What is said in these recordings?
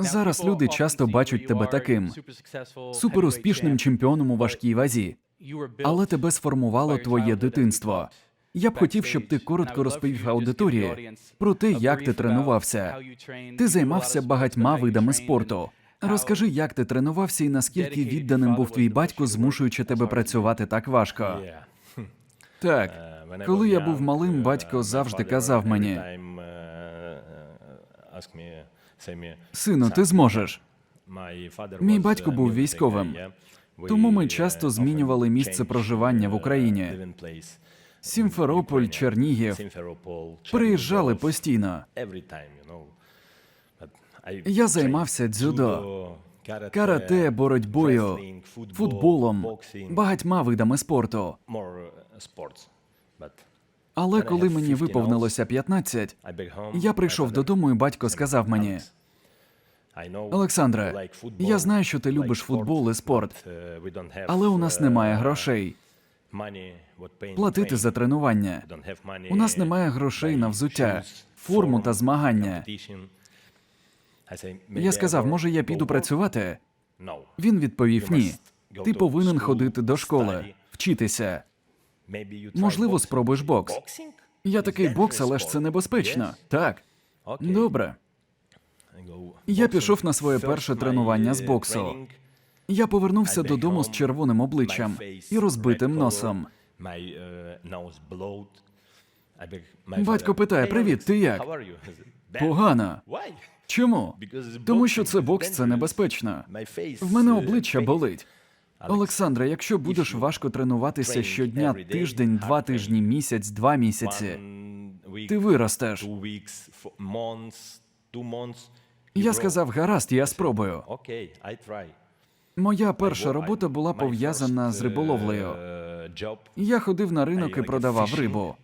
Зараз люди часто бачать тебе таким суперуспішним чемпіоном у важкій вазі, але тебе сформувало твоє дитинство. Я б хотів, щоб ти коротко розповів аудиторії про те, як ти тренувався. Ти займався багатьма видами спорту. Розкажи, як ти тренувався і наскільки відданим був твій батько, змушуючи тебе працювати так важко. Так, коли я був малим, батько завжди казав мені: сину, ти зможеш. Мій батько був військовим, Тому ми часто змінювали місце проживання в Україні. Сімферополь, Чернігів. Приїжджали постійно. Я займався дзюдо, карате, боротьбою, футболом, багатьма видами спорту. Але коли мені виповнилося 15, я прийшов додому, і батько сказав мені: Олександре, я знаю, що ти любиш футбол і спорт, але у нас немає грошей платити за тренування. У нас немає грошей на взуття, форму та змагання. Я сказав, може, я піду працювати? Він відповів: ні. Ти повинен ходити до школи, вчитися. Можливо, спробуєш бокс. Я такий бокс, але ж це небезпечно. Так, добре. Я пішов на своє перше тренування з боксу. Я повернувся додому з червоним обличчям і розбитим носом. Батько питає: Привіт, ти як? Погано. Чому? Тому що це бокс, це небезпечно. В мене обличчя болить. Олександре, якщо будеш важко тренуватися щодня, тиждень, два тижні, місяць, два місяці, ти виростеш. Я сказав, гаразд, я спробую. Моя перша робота була пов'язана з риболовлею. Я ходив на ринок і продавав рибу.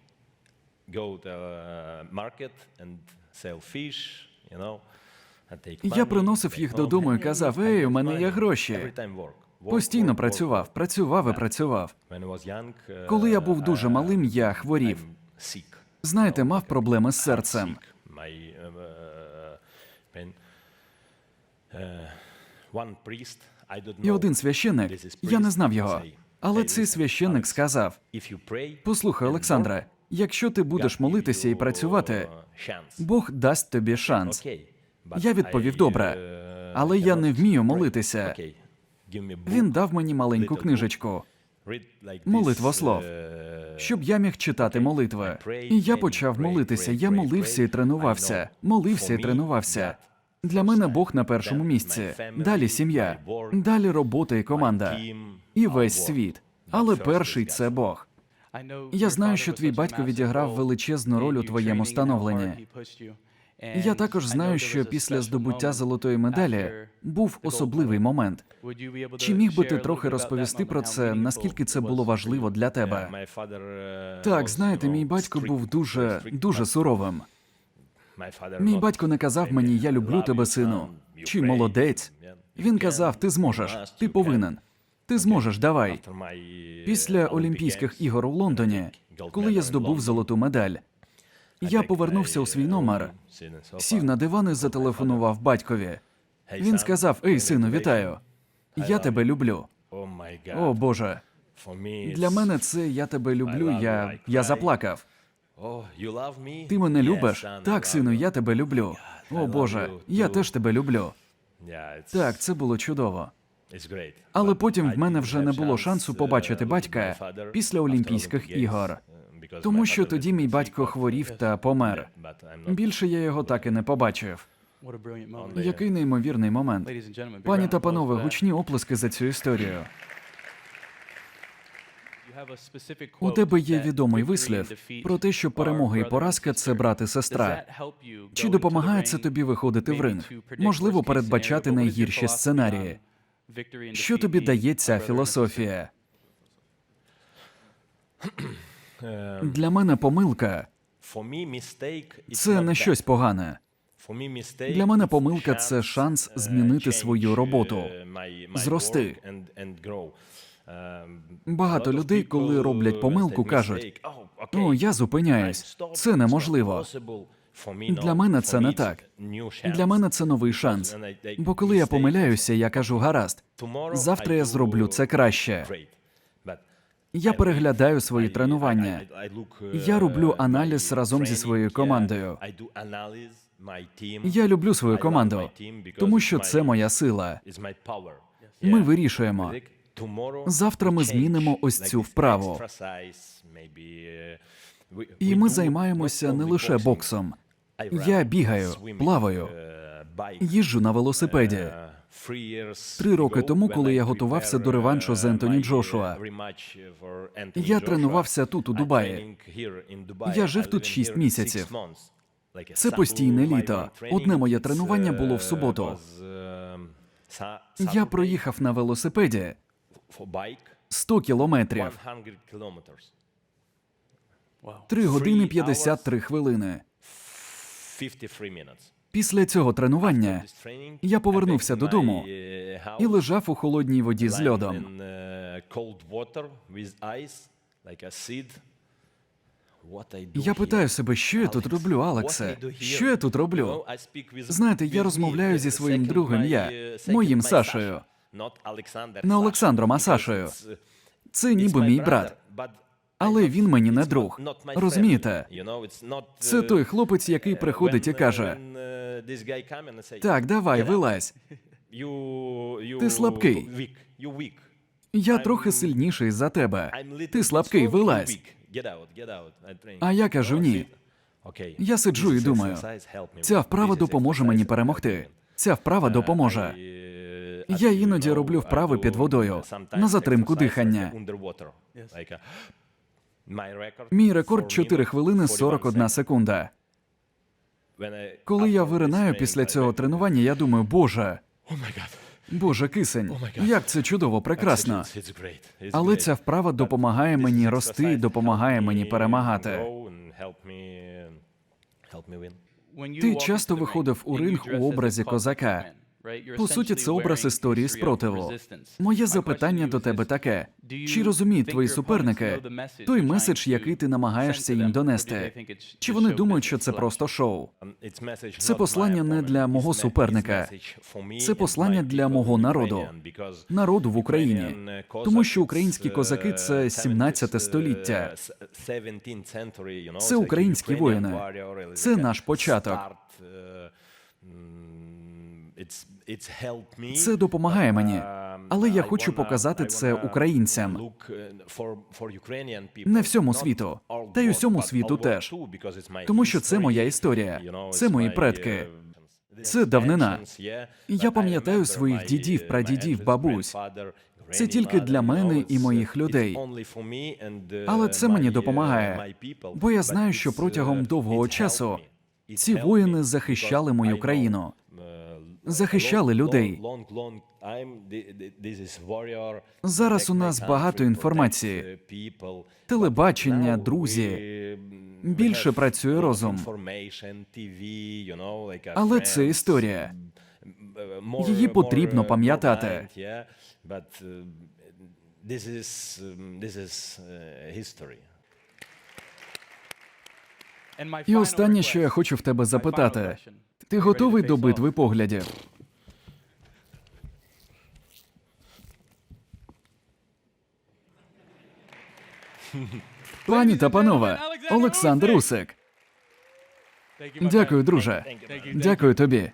Я приносив їх додому і казав: Ей, у мене є гроші. Постійно працював, працював і працював. Коли я був дуже малим, я хворів. Знаєте, мав проблеми з серцем. І один священник, я не знав його, але цей священник сказав: Послухай, Олександре, якщо ти будеш молитися і працювати, Бог дасть тобі шанс. Я відповів добре, але я не вмію молитися. Він дав мені маленьку книжечку, молитвослов, щоб я міг читати молитви. І я почав молитися. Я молився і тренувався, молився і тренувався. Для мене Бог на першому місці. Далі сім'я, далі робота і команда, і весь світ. Але перший це Бог. Я знаю, що твій батько відіграв величезну роль у твоєму становленні. Я також знаю, що після здобуття золотої медалі був особливий момент. Чи міг би ти трохи розповісти про це, наскільки це було важливо для тебе? Так, знаєте, мій батько був дуже дуже суровим. Мій батько не казав мені Я люблю тебе, сину, чи молодець. Він казав: Ти зможеш, ти повинен. Ти зможеш, давай. Після Олімпійських ігор у Лондоні, коли я здобув золоту медаль, я повернувся у свій номер, сів на диван і зателефонував батькові. Він сказав: Ей, сину, вітаю. Я тебе люблю. О Боже, для мене це я тебе люблю. Я, я заплакав. Ти мене любиш? Так, сину, я тебе люблю. О Боже, я теж тебе люблю. Так, це було чудово. Але потім в мене вже не було шансу побачити батька після Олімпійських ігор. Тому що тоді мій батько хворів та помер. Більше я його так і не побачив. Який неймовірний момент. Пані та панове, гучні оплески за цю історію. У тебе є відомий вислів про те, що перемога і поразка це брат і сестра. Чи допомагає це тобі виходити в ринг? Можливо, передбачати найгірші сценарії. Що тобі дає ця філософія? Для мене помилка це не щось погане. Для мене помилка це шанс змінити свою роботу, зрости. Багато людей, коли роблять помилку, кажуть: О, я зупиняюсь. Це неможливо. Для мене це не так. Для мене це новий шанс. Бо коли я помиляюся, я кажу гаразд. Завтра я зроблю це краще. Я переглядаю свої тренування. Я роблю аналіз разом зі своєю командою. Я люблю свою команду, тому що це моя сила. Ми вирішуємо. Завтра ми змінимо ось цю вправу. І ми займаємося не лише боксом. Я бігаю, плаваю, їжджу на велосипеді. Три роки тому, коли я готувався до реваншу з Ентоні Джошуа, Я тренувався тут, у Дубаї. Я жив тут 6 місяців. Це постійне літо. Одне моє тренування було в суботу. Я проїхав на велосипеді. 100 кілометрів, 3 години 53 хвилини. Після цього тренування Я повернувся додому і лежав у холодній воді з льодом. Я питаю себе, що я тут роблю, Алексе? Що я тут роблю? Знаєте, я розмовляю зі своїм другом я, моїм Сашею. Не Олександром, а Сашею. Це ніби мій брат. Але він мені не друг. Розумієте? Це той хлопець, який приходить і каже: Так, давай, вилазь. Ти слабкий. Я трохи сильніший за тебе. Ти слабкий, вилазь. А я кажу ні. Я сиджу і думаю, ця вправа допоможе мені перемогти. Ця вправа допоможе. Я іноді роблю вправи під водою на затримку дихання. Мій рекорд 4 хвилини 41 секунда. Коли я виринаю після цього тренування, я думаю, боже, боже, кисень, як це чудово, прекрасно. Але ця вправа допомагає мені рости, допомагає мені перемагати. Ти часто виходив у ринг у образі козака. По суті, це образ історії спротиву. Моє запитання до тебе таке: чи розуміють твої суперники той меседж, який ти намагаєшся їм донести? Чи вони думають, що це просто шоу? Це послання не для мого суперника, Це послання для мого народу, народу в Україні, тому що українські козаки це 17 століття. Це українські воїни. Це наш початок. Це допомагає мені, але я хочу показати це українцям. Не всьому світу, та й усьому світу теж. Тому що це моя історія, це мої предки. Це давнина. Я пам'ятаю своїх дідів, прадідів, бабусь. Це тільки для мене і моїх людей. Але це мені допомагає, бо я знаю, що протягом довгого часу ці воїни захищали мою країну, захищали людей. Зараз у нас багато інформації, телебачення, друзі. Більше працює розум. Але це історія. Її потрібно пам'ятати. І останнє, що я хочу в тебе запитати: ти готовий до битви поглядів? Пані та панове, Олександр Усик. Дякую, друже. Дякую тобі.